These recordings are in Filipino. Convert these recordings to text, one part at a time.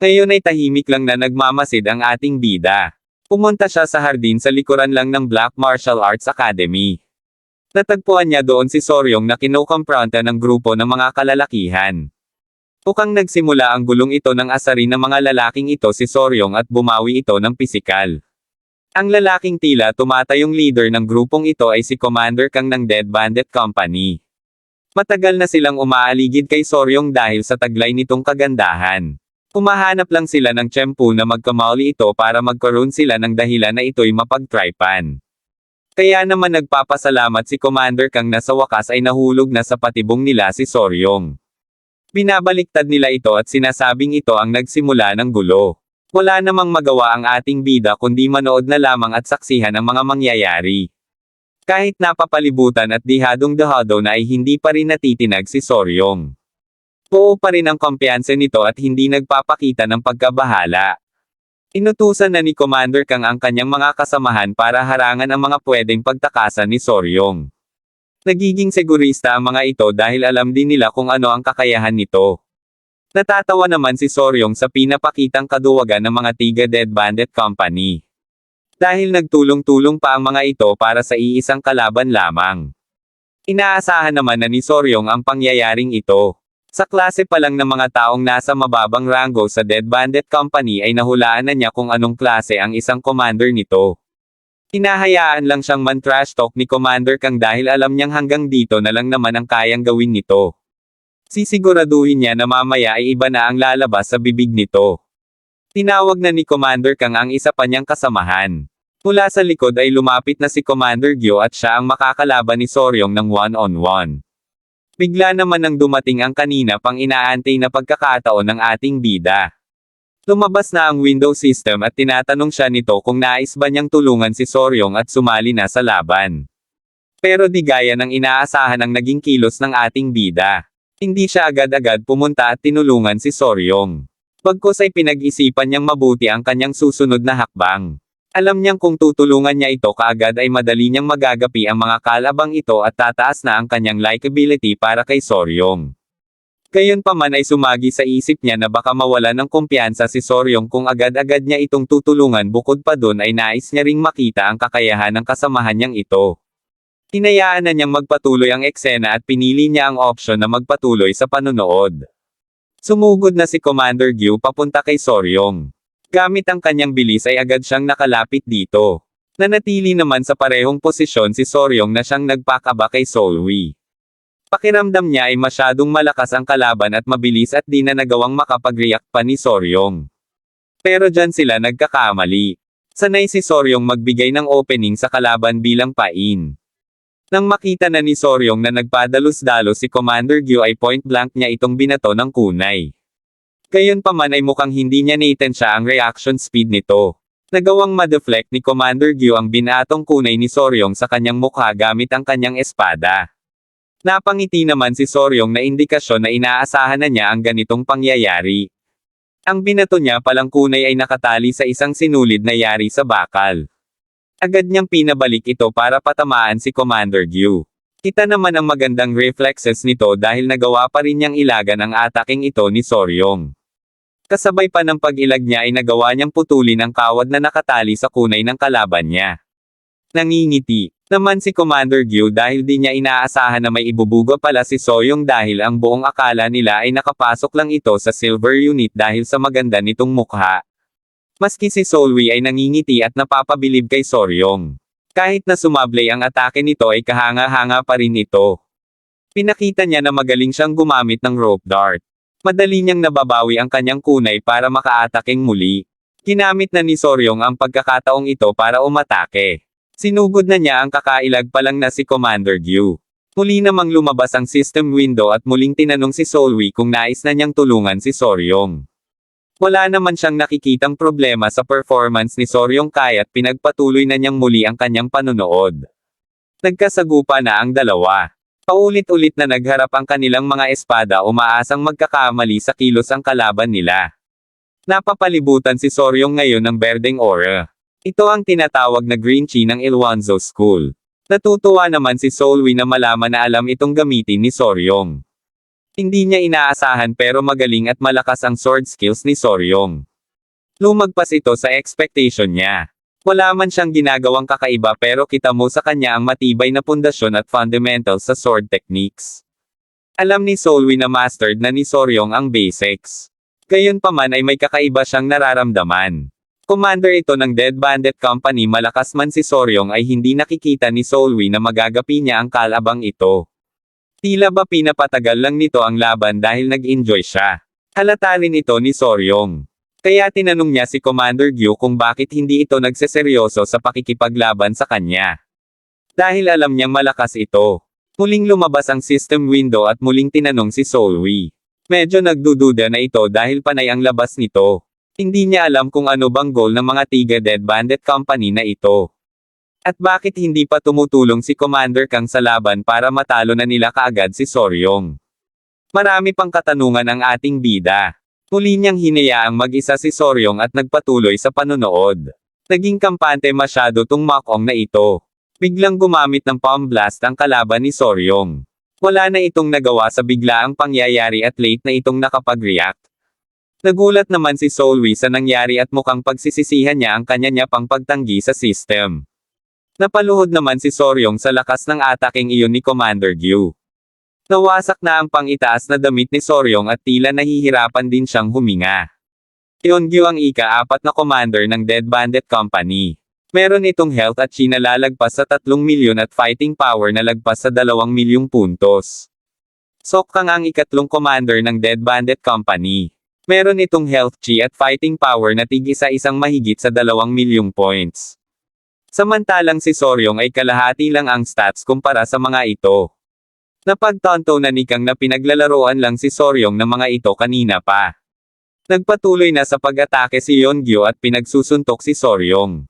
Ngayon ay tahimik lang na nagmamasid ang ating bida. Pumunta siya sa hardin sa likuran lang ng Black Martial Arts Academy. Natagpuan niya doon si Soryong na kinukompronta ng grupo ng mga kalalakihan. Pukang nagsimula ang gulong ito ng asarin ng mga lalaking ito si Soryong at bumawi ito ng pisikal. Ang lalaking tila tumatayong leader ng grupong ito ay si Commander Kang ng Dead Bandit Company. Matagal na silang umaaligid kay Soryong dahil sa taglay nitong kagandahan. Pumahanap lang sila ng tiyempo na magkamauli ito para magkaroon sila ng dahilan na ito'y mapagtripan. Kaya naman nagpapasalamat si Commander Kang na sa wakas ay nahulog na sa patibong nila si Soryong. Binabaliktad nila ito at sinasabing ito ang nagsimula ng gulo. Wala namang magawa ang ating bida kundi manood na lamang at saksihan ang mga mangyayari. Kahit napapalibutan at dihadong-dahado na ay hindi pa rin natitinag si Soryong. Buo pa rin ang kumpiyansa nito at hindi nagpapakita ng pagkabahala. Inutusan na ni Commander Kang ang kanyang mga kasamahan para harangan ang mga pwedeng pagtakasan ni Soryong. Nagiging segurista ang mga ito dahil alam din nila kung ano ang kakayahan nito. Natatawa naman si Soryong sa pinapakitang kaduwagan ng mga Tiga Dead Bandit Company. Dahil nagtulong-tulong pa ang mga ito para sa iisang kalaban lamang. Inaasahan naman na ni Soryong ang pangyayaring ito. Sa klase pa lang ng mga taong nasa mababang rango sa Dead Bandit Company ay nahulaan na niya kung anong klase ang isang commander nito. Hinahayaan lang siyang man-trash talk ni Commander Kang dahil alam niyang hanggang dito na lang naman ang kayang gawin nito. Sisiguraduhin niya na mamaya ay iba na ang lalabas sa bibig nito. Tinawag na ni Commander Kang ang isa pa niyang kasamahan. Mula sa likod ay lumapit na si Commander Gyo at siya ang makakalaban ni Soryong ng one-on-one. Bigla naman nang dumating ang kanina pang inaantay na pagkakataon ng ating bida. Lumabas na ang window system at tinatanong siya nito kung nais ba niyang tulungan si Soryong at sumali na sa laban. Pero di gaya ng inaasahan ang naging kilos ng ating bida. Hindi siya agad-agad pumunta at tinulungan si Soryong. Bagkus ay pinag-isipan niyang mabuti ang kanyang susunod na hakbang. Alam niyang kung tutulungan niya ito kaagad ay madali niyang magagapi ang mga kalabang ito at tataas na ang kanyang likability para kay Soryong. Gayunpaman ay sumagi sa isip niya na baka mawala ng kumpiyansa si Soryong kung agad-agad niya itong tutulungan bukod pa dun ay nais niya ring makita ang kakayahan ng kasamahan niyang ito. Hinayaan na niyang magpatuloy ang eksena at pinili niya ang opsyon na magpatuloy sa panunood. Sumugod na si Commander Gyu papunta kay Soryong. Gamit ang kanyang bilis ay agad siyang nakalapit dito. Nanatili naman sa parehong posisyon si Soryong na siyang nagpakaba kay Solwi. Pakiramdam niya ay masyadong malakas ang kalaban at mabilis at di na nagawang makapag-react pa ni Soryong. Pero dyan sila nagkakamali. Sanay si Soryong magbigay ng opening sa kalaban bilang pain. Nang makita na ni Soryong na nagpadalos-dalos si Commander Gyu ay point blank niya itong binato ng kunay. Gayon pa man ay mukhang hindi niya naitensya ang reaction speed nito. Nagawang ma-deflect ni Commander Gyu ang binatong kunay ni Soryong sa kanyang mukha gamit ang kanyang espada. Napangiti naman si Soryong na indikasyon na inaasahan na niya ang ganitong pangyayari. Ang binato niya palang kunay ay nakatali sa isang sinulid na yari sa bakal. Agad niyang pinabalik ito para patamaan si Commander Gyu. Kita naman ang magandang reflexes nito dahil nagawa pa rin niyang ilagan ang ataking ito ni Soryong. Kasabay pa ng pag-ilag niya ay nagawa niyang putulin ang kawad na nakatali sa kunay ng kalaban niya. Nangingiti naman si Commander Gyu dahil di niya inaasahan na may ibubuga pala si Soyong dahil ang buong akala nila ay nakapasok lang ito sa silver unit dahil sa maganda nitong mukha. Maski si Solwi ay nangingiti at napapabilib kay Soryong. Kahit na sumablay ang atake nito ay kahanga-hanga pa rin ito. Pinakita niya na magaling siyang gumamit ng rope dart. Madali niyang nababawi ang kanyang kunay para makaataking muli. Ginamit na ni Soryong ang pagkakataong ito para umatake. Sinugod na niya ang kakailag pa lang na si Commander Gyu. Muli namang lumabas ang system window at muling tinanong si Solwi kung nais na niyang tulungan si Soryong. Wala naman siyang nakikitang problema sa performance ni Soryong kaya't pinagpatuloy na niyang muli ang kanyang panunood. Nagkasagupa na ang dalawa. Paulit-ulit na nagharap ang kanilang mga espada umaasang magkakamali sa kilos ang kalaban nila. Napapalibutan si Soryong ngayon ng berdeng aura. Ito ang tinatawag na green chi ng Ilwanzo School. Natutuwa naman si Solwi na malaman na alam itong gamitin ni Soryong. Hindi niya inaasahan pero magaling at malakas ang sword skills ni Soryong. Lumagpas ito sa expectation niya. Wala man siyang ginagawang kakaiba pero kita mo sa kanya ang matibay na pundasyon at fundamentals sa sword techniques. Alam ni Solwi na mastered na ni Soryong ang basics. Gayunpaman ay may kakaiba siyang nararamdaman. Commander ito ng Dead Bandit Company malakas man si Soryong ay hindi nakikita ni Solwi na magagapi niya ang kalabang ito. Tila ba pinapatagal lang nito ang laban dahil nag-enjoy siya. Halata rin ito ni Soryong. Kaya tinanong niya si Commander Gyu kung bakit hindi ito nagseseryoso sa pakikipaglaban sa kanya. Dahil alam niyang malakas ito. Muling lumabas ang system window at muling tinanong si Solwi. Medyo nagdududa na ito dahil panay ang labas nito. Hindi niya alam kung ano bang goal ng mga tiga Dead Bandit Company na ito. At bakit hindi pa tumutulong si Commander Kang sa laban para matalo na nila kaagad si Soryong. Marami pang katanungan ang ating bida. Muli niyang hinayaang mag-isa si Soryong at nagpatuloy sa panonood. Naging kampante masyado tong Makong na ito. Biglang gumamit ng palm blast ang kalaban ni Soryong. Wala na itong nagawa sa biglaang pangyayari at late na itong nakapag-react. Nagulat naman si Solwi sa nangyari at mukhang pagsisisihan niya ang kanya niya pang pagtanggi sa system. Napaluhod naman si Soryong sa lakas ng ataking iyon ni Commander Gyu. Nawasak na ang pangitaas na damit ni Soryong at tila nahihirapan din siyang huminga. Yeongyu ang ika-apat na commander ng Dead Bandit Company. Meron itong health at chi na lalagpas sa 3 milyon at fighting power na lagpas sa 2 milyong puntos. Sok Kang ang ikatlong commander ng Dead Bandit Company. Meron itong health chi at fighting power na tig isa-isang mahigit sa 2 milyong points. Samantalang si Soryong ay kalahati lang ang stats kumpara sa mga ito. Napagtanto na ni Kang na pinaglalaroan lang si Soryong ng mga ito kanina pa. Nagpatuloy na sa pag-atake si Yeongyu at pinagsusuntok si Soryong.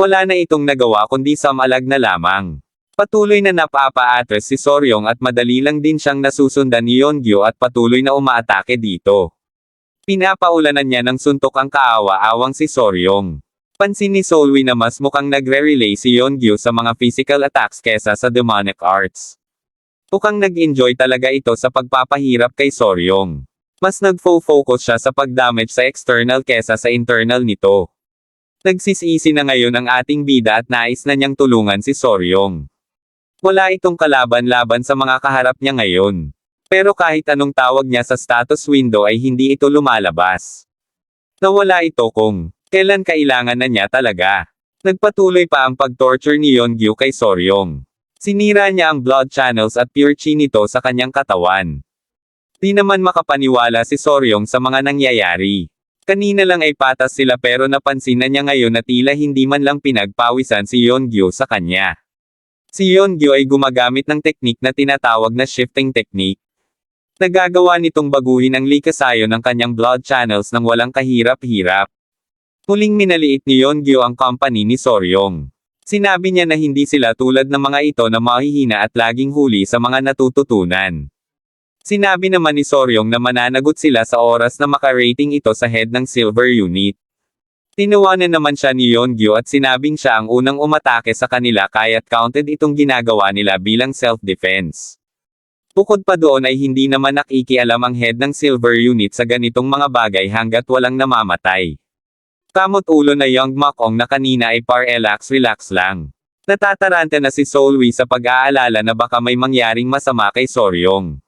Wala na itong nagawa kundi samalag na lamang. Patuloy na napapa-atres si Soryong at madali lang din siyang nasusundan ni Yeongyu at patuloy na umaatake dito. Pinapaulanan niya ng suntok ang kaawa-awang si Soryong. Pansin ni Solwi na mas mukhang nagre-relay si Yeongyu sa mga physical attacks kesa sa demonic arts. Mukhang nag-enjoy talaga ito sa pagpapahirap kay Soryong. Mas nagfo-focus siya sa pagdamage sa external kesa sa internal nito. Nagsisisi na ngayon ang ating bida at nais na niyang tulungan si Soryong. Wala itong kalaban-laban sa mga kaharap niya ngayon. Pero kahit anong tawag niya sa status window ay hindi ito lumalabas. Nawala ito kung kailan kailangan na niya talaga. Nagpatuloy pa ang pag-torture ni Yeongyu kay Soryong. Sinira niya ang blood channels at pure chi nito sa kanyang katawan. Di naman makapaniwala si Soryong sa mga nangyayari. Kanina lang ay patas sila pero napansin na niya ngayon na tila hindi man lang pinagpawisan si Yeongyu sa kanya. Si Yeongyu ay gumagamit ng teknik na tinatawag na shifting technique. Nagagawa nitong baguhin ang likasayo ng kanyang blood channels ng walang kahirap-hirap. Muling minaliit ni Yeongyu ang company ni Soryong. Sinabi niya na hindi sila tulad ng mga ito na mahihina at laging huli sa mga natututunan. Sinabi naman ni Soryong na mananagot sila sa oras na makarating ito sa head ng silver unit. Tinuwanan naman siya ni Yeongyu at sinabing siya ang unang umatake sa kanila kaya't counted itong ginagawa nila bilang self-defense. Bukod pa doon ay hindi naman nakikialam ang head ng silver unit sa ganitong mga bagay hanggat walang namamatay. Kamot ulo na Young Makong na kanina ay par relax-relax lang. Natataranta na si Solwi sa pag-aalala na baka may mangyaring masama kay Soryong.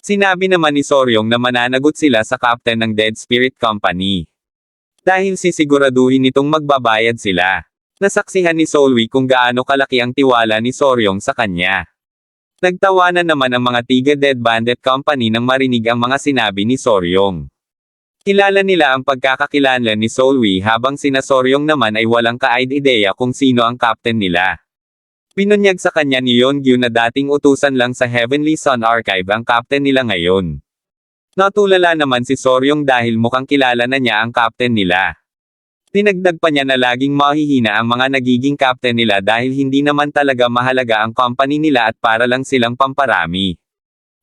Sinabi naman ni Soryong na mananagot sila sa captain ng Dead Spirit Company. Dahil sisiguraduhin nitong magbabayad sila. Nasaksihan ni Solwi kung gaano kalaki ang tiwala ni Soryong sa kanya. Nagtawanan naman ang mga tiga Dead Bandit Company nang marinig ang mga sinabi ni Soryong. Kilala nila ang pagkakakilanlan ni Solwi habang sina Soryong naman ay walang ka-ideya kung sino ang captain nila. Pinunyag sa kanya ni Yeongyu na dating utusan lang sa Heavenly Sun Archive ang captain nila ngayon. Natulala naman si Soryong dahil mukhang kilala na niya ang captain nila. Dinagdag pa niya na laging mahihina ang mga nagiging captain nila dahil hindi naman talaga mahalaga ang company nila at para lang silang pamparami.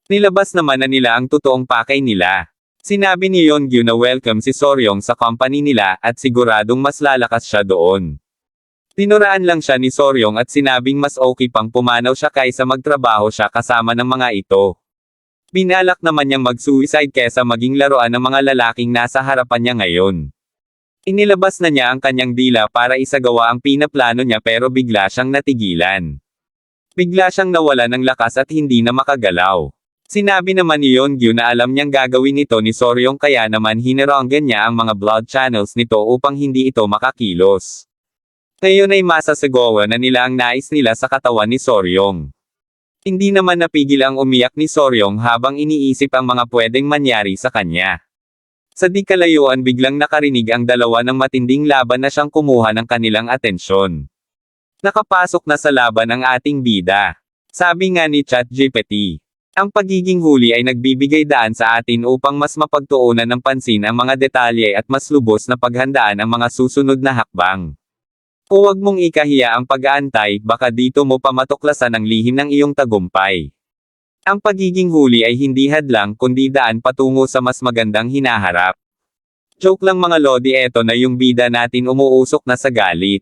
Nilabas naman na nila ang totoong pakay nila. Sinabi ni Yeongyu na welcome si Soryong sa company nila at siguradong mas lalakas siya doon. Tinuraan lang siya ni Soryong at sinabing mas okay pang pumanaw siya kaysa magtrabaho siya kasama ng mga ito. Binalak naman niyang mag-suicide kesa maging laruan ng mga lalaking nasa harapan niya ngayon. Inilabas na niya ang kanyang dila para isagawa ang pinaplano niya pero bigla siyang natigilan. Bigla siyang nawala ng lakas at hindi na makagalaw. Sinabi naman ni Yeongyu na alam niyang gagawin ito ni Soryong kaya naman hinironggan niya ang mga blood channels nito upang hindi ito makakilos. Ngayon ay masasagawa na nila ang nais nila sa katawan ni Soryong. Hindi naman napigil ang umiyak ni Soryong habang iniisip ang mga pwedeng manyari sa kanya. Sa di kalayuan biglang nakarinig ang dalawa ng matinding laban na siyang kumuha ng kanilang atensyon. Nakapasok na sa laban ang ating bida. Sabi nga ni ChatGPT. Ang pagiging huli ay nagbibigay daan sa atin upang mas mapagtuunan ng pansin ang mga detalye at mas lubos na paghandaan ang mga susunod na hakbang. Huwag mong ikahiya ang pag-aantay, baka dito mo pa matuklasan ang lihim ng iyong tagumpay. Ang pagiging huli ay hindi hadlang kundi daan patungo sa mas magandang hinaharap. Joke lang mga lodi eto na yung bida natin umuusok na sa galit.